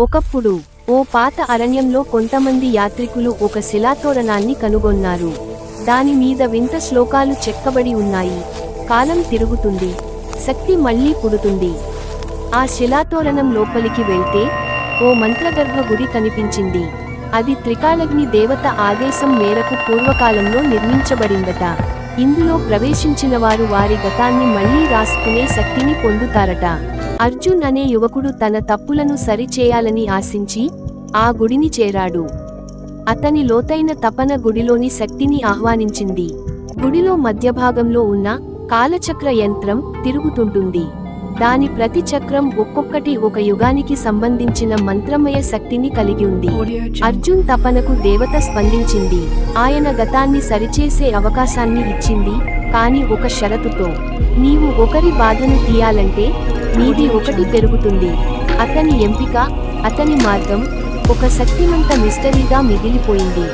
ఒకప్పుడు ఓ పాత అరణ్యంలో కొంతమంది యాత్రికులు ఒక శిలాతోరణాన్ని కనుగొన్నారు. దాని మీద వింత శ్లోకాలు చెక్కబడి ఉన్నాయి. కాలం తిరుగుతుంది. శక్తి మళ్ళీ పుడుతుంది. ఆ శిలాతోరణం లోపలికి వెళ్తే ఓ మంత్రగర్భ గుడి కనిపించింది. అది త్రికాలగ్ని దేవత ఆదేశం మేరకు పూర్వకాలంలో నిర్మించబడిందట. ఇందులో ప్రవేశించిన వారు వారి గతాన్ని మళ్ళీ రాసుకునే శక్తిని పొందుతారట. అర్జున్ అనే యువకుడు తన తప్పులను సరిచేయాలని ఆశించి ఆ గుడిని చేరాడు. అతని లోతైన తపన గుడిలోని శక్తిని ఆహ్వానించింది. గుడిలో మధ్యభాగంలో ఉన్న కాలచక్ర యంత్రం తిరుగుతుంటుంది. దాని ప్రతి చక్రం ఒక్కొక్కటి ఒక యుగానికి సంబంధించిన మంత్రమయ శక్తిని కలిగి ఉంది. అర్జున్ తపనకు దేవత స్పందించింది. ఆయన గతాన్ని సరిచేసే అవకాశాన్ని ఇచ్చింది కాని ఒక షరతుతో. నీవు ఒకరి బాధను తీయాలంటే నీది ఒకటి పెరుగుతుంది. అతని ఎంపిక అతని మార్గం ఒక శక్తిమంత మిస్టరీగా మిగిలిపోయింది.